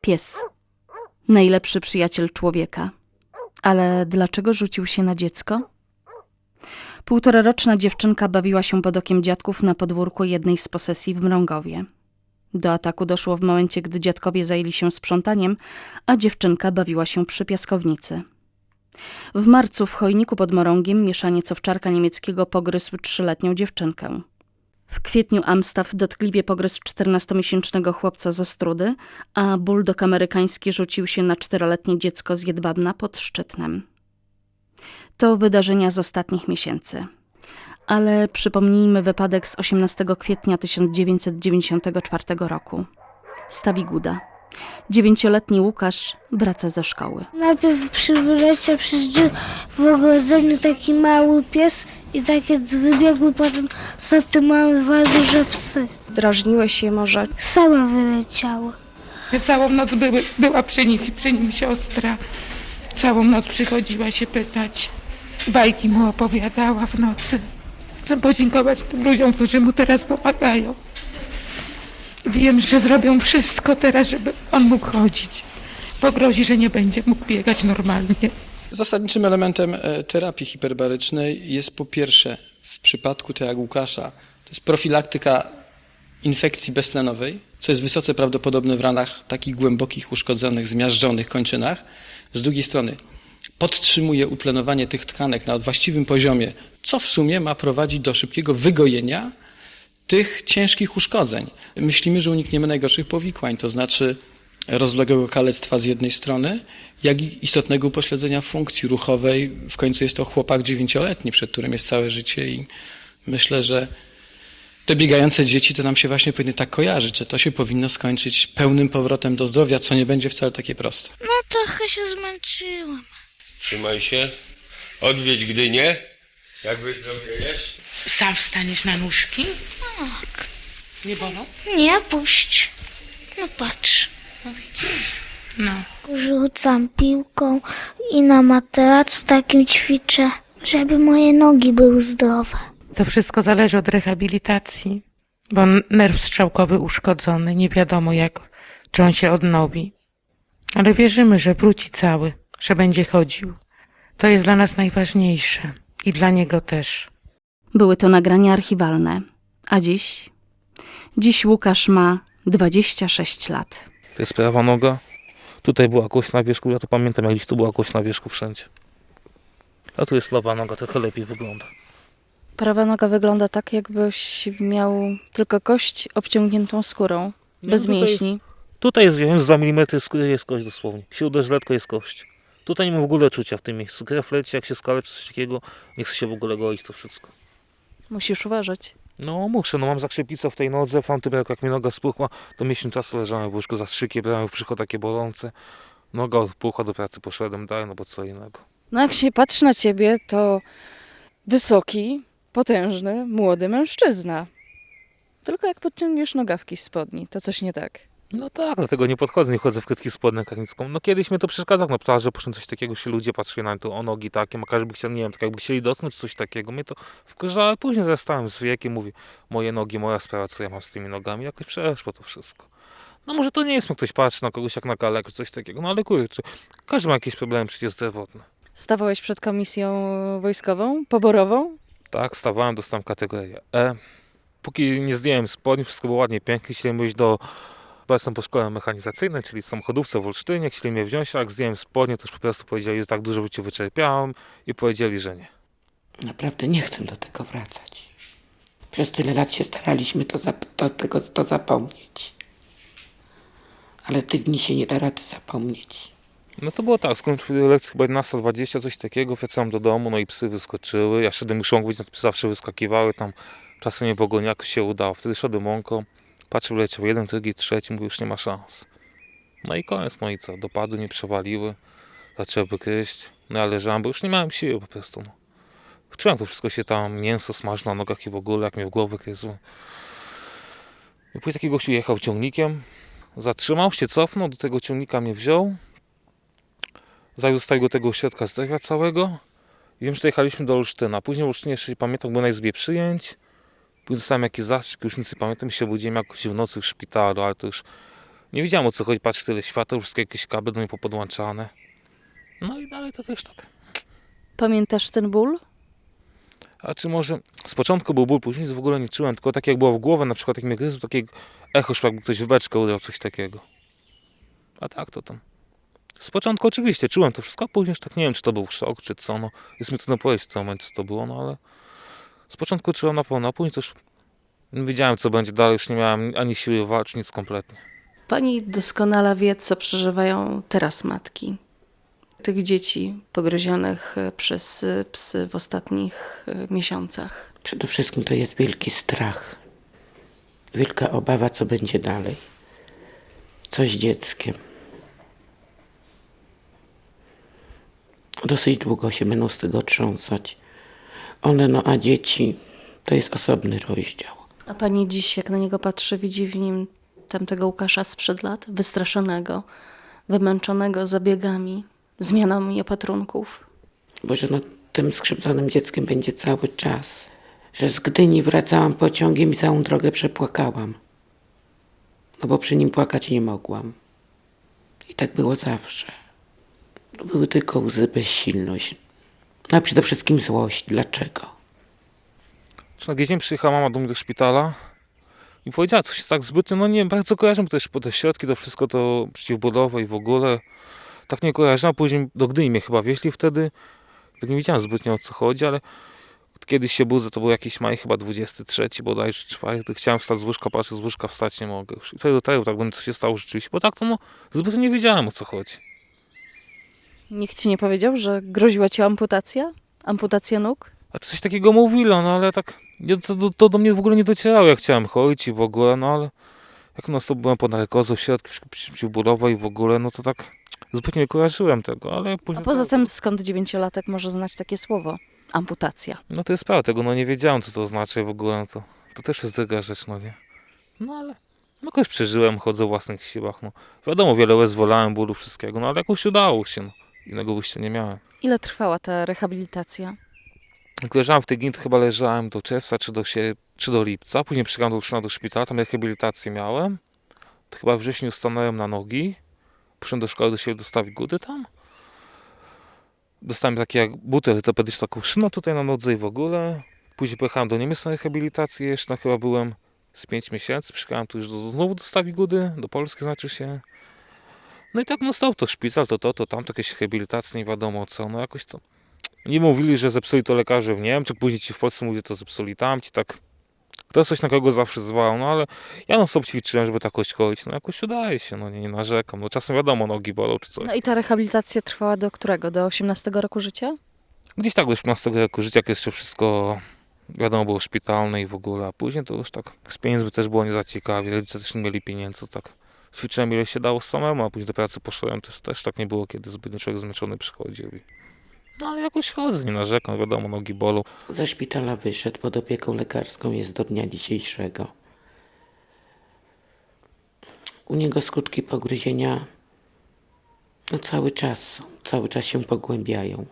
Pies. Najlepszy przyjaciel człowieka. Ale dlaczego rzucił się na dziecko? Półtoraroczna dziewczynka bawiła się pod okiem dziadków na podwórku jednej z posesji w Mrągowie. Do ataku doszło w momencie, gdy dziadkowie zajęli się sprzątaniem, a dziewczynka bawiła się przy piaskownicy. W marcu w chojniku pod Morągiem mieszaniec owczarka niemieckiego pogryzł trzyletnią dziewczynkę. W kwietniu Amstaff dotkliwie pogryzł 14-miesięcznego chłopca z Ostrudy, a buldog amerykański rzucił się na czteroletnie dziecko z Jedwabna pod Szczytnem. To wydarzenia z ostatnich miesięcy. Ale przypomnijmy wypadek z 18 kwietnia 1994 roku. Stawiguda. Dziewięcioletni Łukasz wraca ze szkoły. Najpierw przywyleciał przez drzwi w ogrodzeniu taki mały pies i takie wybiegły potem za tym małe dwa duże psy. Drażniłeś je może? Same wyleciały. Całą noc były, była przy nich i przy nim siostra. Całą noc przychodziła się pytać. Bajki mu opowiadała w nocy. Chcę podziękować tym ludziom, którzy mu teraz pomagają. Wiem, że zrobią wszystko teraz, żeby on mógł chodzić. Pogrozi, że nie będzie mógł biegać normalnie. Zasadniczym elementem e, terapii hiperbarycznej jest po pierwsze w przypadku tego jak Łukasza, to jest profilaktyka infekcji beztlenowej, co jest wysoce prawdopodobne w ranach takich głębokich, uszkodzonych, zmiażdżonych kończynach. Z drugiej strony podtrzymuje utlenowanie tych tkanek na właściwym poziomie, co w sumie ma prowadzić do szybkiego wygojenia tych ciężkich uszkodzeń. Myślimy, że unikniemy najgorszych powikłań, to znaczy rozległego kalectwa z jednej strony, jak i istotnego upośledzenia funkcji ruchowej. W końcu jest to chłopak dziewięcioletni, przed którym jest całe życie i myślę, że te biegające dzieci to nam się właśnie powinny tak kojarzyć, że to się powinno skończyć pełnym powrotem do zdrowia, co nie będzie wcale takie proste. No trochę się zmęczyłam. Trzymaj się. Odwiedź Gdynię. Jak wyzdrowiejesz? Sam wstaniesz na nóżki? Tak. Nie bolą? Nie puść. No patrz. No. Rzucam piłką i na materacu takim ćwiczę, żeby moje nogi były zdrowe. To wszystko zależy od rehabilitacji, bo nerw strzałkowy uszkodzony, nie wiadomo jak, czy on się odnowi. Ale wierzymy, że wróci cały, że będzie chodził. To jest dla nas najważniejsze i dla niego też. Były to nagrania archiwalne. A dziś? Dziś Łukasz ma 26 lat. To jest prawa noga. Tutaj była kość na wierzchu, ja to pamiętam, jak gdzieś tu była kość na wierzchu wszędzie. A tu jest lewa noga, trochę lepiej wygląda. Prawa noga wygląda tak, jakbyś miał tylko kość obciągniętą skórą, No, bez tutaj jest- mięśni. Tutaj jest, wiem, z 2 mm skóry jest kość dosłownie. Się uderzy letko, jest kość. Tutaj nie ma w ogóle czucia w tym miejscu. Krew leci, jak się skaleczy coś takiego, nie chce się w ogóle goić to wszystko. Musisz uważać. No muszę, no mam zakrzeplicę w tej nodze, w tamtym roku jak mi noga spuchła, to miesiąc czasu leżałem w łóżku za strzykiem, brałem w brzuchu takie bolące. Noga odpuchła, do pracy poszedłem dalej, no bo co innego. No jak się patrzy na ciebie, to wysoki, potężny, młody mężczyzna. Tylko jak podciągniesz nogawki z spodni, to coś nie tak. No tak, dlatego nie podchodzę, nie chodzę w krótkich spodniach nicką. No kiedyś mnie to przeszkadzało na plaży, poszedłem coś takiego, się ludzie patrzyli na to, o nogi takie, a każdy by chciał, nie wiem, tak jakby chcieli dotknąć coś takiego. Mnie to wkurzało, ale później zastałem z wiekiem, mówię, moje nogi, moja sprawa, co ja mam z tymi nogami, jakoś przeszło to wszystko. No może to nie jest, ktoś patrzy na kogoś jak na kalek, coś takiego, no ale kurczę, każdy ma jakieś problemy przecież zdrowotne. Stawałeś przed komisją wojskową, poborową? Tak, stawałem, dostałem kategorię E. Póki nie zdjąłem spodni, wszystko było ładnie, pięknie, chcieli być do... Bo jestem po szkole mechanizacyjnej, czyli samochodówce w Olsztynie, chcieli mnie wziąć, a jak zdjąłem spodnie, to już po prostu powiedzieli, że tak dużo by cię wyczerpiałem i powiedzieli, że nie. Naprawdę nie chcę do tego wracać. Przez tyle lat się staraliśmy to, zap- to, tego, to zapomnieć. Ale tych dni się nie da rady zapomnieć. No to było tak, skończyłem lekcję chyba 11.20, coś takiego, wracałem do domu, no i psy wyskoczyły, ja szedłem już łąką, psy zawsze wyskakiwały, tam czasem nie pogoni, jak się udało. Wtedy szedłem łąką, patrzę, leciał jeden, drugi, trzeci, mówię, już nie ma szans. No i koniec, no i co, dopadły, nie przewaliły, zaczęły gryźć, no ja leżałem, bo już nie miałem siły po prostu, no. Czułem to wszystko się tam, mięso smaży na nogach i w ogóle, jak mnie w głowę gryzło. I później taki gościu jechał ciągnikiem, zatrzymał się, cofnął, do tego ciągnika mnie wziął, zawiózł z tego tego ośrodka zdrowia całego. Wiem, że dojechaliśmy do Olsztyna. Później w Olsztynie jeszcze pamiętam, byłem na izbie przyjęć. Dostałem jakiś zastrzyk, już nic nie pamiętam, się budziłem jakoś w nocy w szpitalu, ale to już Nie wiedziałem o co chodzi, patrz tyle świateł, wszystkie jakieś kable do mnie popodłączane. No i dalej to też tak. Pamiętasz ten ból? A czy może z początku był ból, później w ogóle nie czułem, tylko tak jak było w głowę, na przykład jak mnie gryzł, takie echo, szło, jakby ktoś w beczkę uderzył, coś takiego. A tak to tam. Z początku oczywiście czułem to wszystko, a później już tak nie wiem, czy to był szok, czy co, no. Jest mi trudno powiedzieć w tym momencie, co to było, no ale z początku czułem na pewno, a później to już nie wiedziałem, co będzie dalej, już nie miałem ani siły walczyć, nic kompletnie. Pani doskonale wie, co przeżywają teraz matki. Tych dzieci pogryzionych e, przez e, psy w ostatnich e, miesiącach. Przede wszystkim to jest wielki strach. Wielka obawa, co będzie dalej. Co z dzieckiem. Dosyć długo się będą z tego trząsać. One, no a dzieci, to jest osobny rozdział. A pani dziś, jak na niego patrzy, widzi w nim tamtego Łukasza sprzed lat, wystraszonego, wymęczonego zabiegami, zmianami opatrunków. Bo że tym skrzywdzonym dzieckiem będzie cały czas. Że z Gdyni wracałam pociągiem i całą drogę przepłakałam. No bo przy nim płakać nie mogłam. I tak było zawsze. Były tylko łzy, bezsilność. No a przede wszystkim złość. Dlaczego? Na dzień przyjechała mama do mnie do szpitala i powiedziała coś tak zbytnio, no nie bardzo kojarzę też po te środki, to wszystko to przeciwbólowe i w ogóle. Tak nie kojarzyłem, później do Gdyni mnie chyba wieźli wtedy. Tak nie wiedziałem zbytnio o co chodzi, ale kiedyś się budzę, to był jakiś maj, chyba 23 bodajże, 4, chciałem wstać z łóżka, patrzę z łóżka, wstać nie mogę już. I wtedy do tego tak mnie co się stało rzeczywiście, bo tak to no zbytnio nie wiedziałem o co chodzi. Nikt ci nie powiedział, że groziła ci amputacja? Amputacja nóg? A coś takiego mówilo, no ale tak nie, to, to, to do mnie w ogóle nie docierało, jak chciałem chodzić i w ogóle, no ale jak no to byłem po narkozu, w środku przeciwbólowej i w ogóle, no to tak zupełnie nie kojarzyłem tego, ale A później... poza tym, skąd dziewięciolatek może znać takie słowo? Amputacja. No to jest prawda, tego no nie wiedziałem, co to znaczy w ogóle, no to, to też jest druga rzecz, no nie? No ale no jakoś przeżyłem, chodzę o własnych siłach, no. Wiadomo, wiele łez wolałem, bólu, wszystkiego, no ale jakoś udało się, no. Innego wyjścia nie miałem. Ile trwała ta rehabilitacja? Jak leżałem w tej gint, chyba leżałem do czerwca czy do, sie, czy do lipca. Później przyjechałem do do szpitala, tam rehabilitację miałem. To chyba w wrześniu stanąłem na nogi. Poszedłem do szkoły do siebie dostawić gudy tam. Dostałem takie jak buty ortopedyczne, taką szynę tutaj na nodze i w ogóle. Później pojechałem do Niemiec na rehabilitację, jeszcze tam chyba byłem z 5 miesięcy. Przyjechałem tu już do, znowu dostawić gudy, do Polski znaczy się. No i tak no stał to szpital, to to, to tam, to jakieś rehabilitacje, nie wiadomo co, no jakoś to... Nie mówili, że zepsuli to lekarze w Niemczech, później ci w Polsce mówili, że to zepsuli tamci, tak. Ktoś coś na kogo zawsze zwał, no ale ja no sobie ćwiczyłem, żeby tak chodzić, no jakoś udaje się, no nie, nie narzekam. No czasem wiadomo, nogi bolą czy coś. No i ta rehabilitacja trwała do którego? Do 18 roku życia? Gdzieś tak do 18 roku życia, jak jeszcze wszystko wiadomo było szpitalne i w ogóle, a później to już tak z pieniędzmi też było nie za ciekawie, rodzice też nie mieli pieniędzy, tak ćwiczyłem ile się dało samemu, a później do pracy poszedłem, też, też tak nie było, kiedy zbytnio człowiek zmęczony przychodził. No ale jakoś chodzę, nie narzekam, wiadomo, nogi bolą. Ze szpitala wyszedł pod opieką lekarską jest do dnia dzisiejszego. U niego skutki pogryzienia no cały czas cały czas się pogłębiają.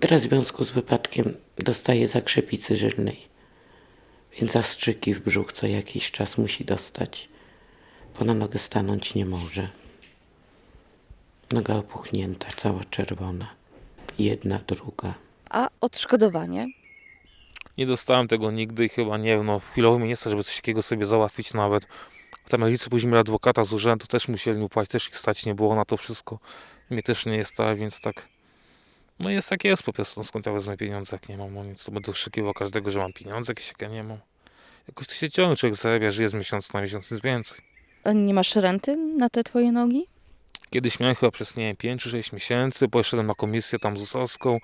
Teraz w związku z wypadkiem dostaje zakrzepicy żylnej, więc zastrzyki w brzuch co jakiś czas musi dostać, bo na nogę stanąć nie może. Noga opuchnięta, cała czerwona. Jedna, druga. A odszkodowanie? Nie dostałem tego nigdy i chyba nie wiem, no chwilowo mi nie stać, żeby coś takiego sobie załatwić nawet. Tam rodzice później mieli adwokata z urzędu, też musieli mi płacić, też ich stać nie było na to wszystko. Mnie też nie jest tak, więc tak. No jest jak jest po prostu, no skąd ja wezmę pieniądze, jak nie mam, no nic, to będę oszukiwał każdego, że mam pieniądze jakieś, jak ja nie mam. Jakoś to się ciągnie, człowiek zarabia, żyje z miesiąca na miesiąc, nic więcej. A nie masz renty na te twoje nogi? Kiedyś miałem chyba przez, nie wiem, 5 czy 6 miesięcy, poszedłem na komisję tam ZUS-owską,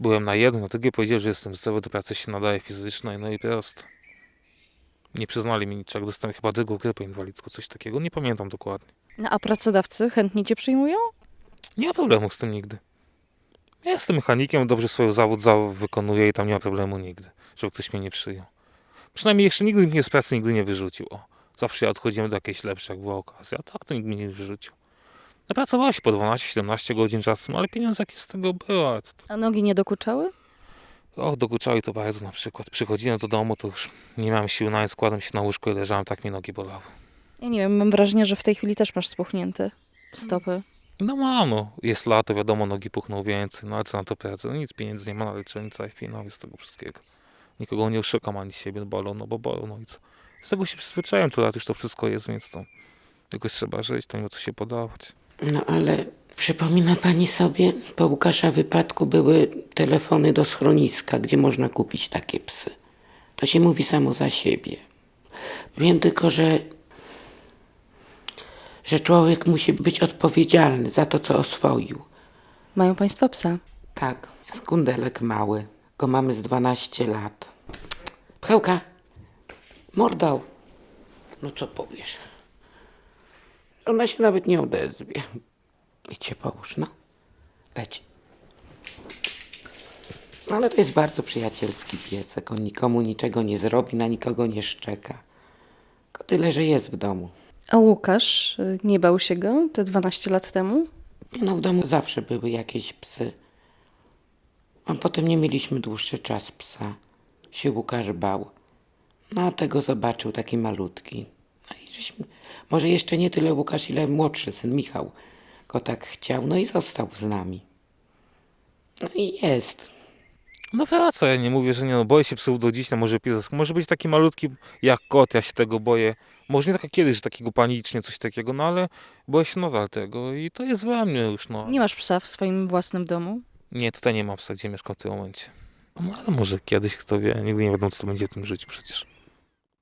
byłem na jedno, na drugie powiedzieli, że jestem zdrowy, do pracy się nadaje fizycznej, no i prosto. Nie przyznali mi niczego, dostałem chyba drugą grypę inwalidzką, coś takiego, nie pamiętam dokładnie. No, a pracodawcy chętnie cię przyjmują? Nie ma problemu z tym nigdy. Ja jestem mechanikiem, dobrze swój zawód za wykonuję i tam nie ma problemu nigdy, żeby ktoś mnie nie przyjął. Przynajmniej jeszcze nigdy mnie z pracy nigdy nie wyrzucił. O, zawsze ja odchodziłem do jakiejś lepszej, jak była okazja, tak to nikt mnie nie wyrzucił. Napracowała się po 12-17 godzin czasem, ale pieniądze jakie z tego były. A nogi nie dokuczały? O, dokuczały to bardzo na przykład. Przychodziłem do domu, to już nie miałem siły na nic, składam się na łóżko i leżałem, tak mi nogi bolały. Ja nie wiem, mam wrażenie, że w tej chwili też masz spuchnięte stopy. No mam, no. Jest lato, wiadomo, nogi puchną więcej, no ale co na to pracę? No nic, pieniędzy nie ma na leczenie, całej finały z tego wszystkiego. Nikogo nie oszukam, ani siebie, bolą, no bo bolą, no i co. Z tego się przyzwyczaiłem, to lat już to wszystko jest, więc to jakoś trzeba żyć, to nie ma co się podawać. No ale przypomina pani sobie, po Łukasza wypadku były telefony do schroniska, gdzie można kupić takie psy. To się mówi samo za siebie. Wiem tylko, że, że człowiek musi być odpowiedzialny za to, co oswoił. Mają państwo psa. Tak, jest kundelek mały. Go mamy z 12 lat. Pchełka! Mordą! No co powiesz? Ona się nawet nie odezwie. Idź się połóż, no. Leć. No ale to jest bardzo przyjacielski piesek. On nikomu niczego nie zrobi, na nikogo nie szczeka. Tylko tyle, że jest w domu. A Łukasz, y, nie bał się go te 12 lat temu? No w domu zawsze były jakieś psy. A potem nie mieliśmy dłuższy czas psa. Się Łukasz bał. No a tego zobaczył taki malutki. No i żeśmy, może jeszcze nie tyle Łukasz, ile młodszy syn Michał go tak chciał. No i został z nami. No i jest. No wraca, ja nie mówię, że nie, no boję się psów do dziś, no może pies, może być taki malutki jak kot, ja się tego boję. Może nie tak jak kiedyś, że takiego panicznie, coś takiego, no ale boję się nadal tego i to jest we mnie już, no. Nie masz psa w swoim własnym domu? Nie, tutaj nie ma psa, gdzie mieszkam w tym momencie. No ale może kiedyś, kto wie, nigdy nie wiadomo, co to będzie w tym życiu przecież.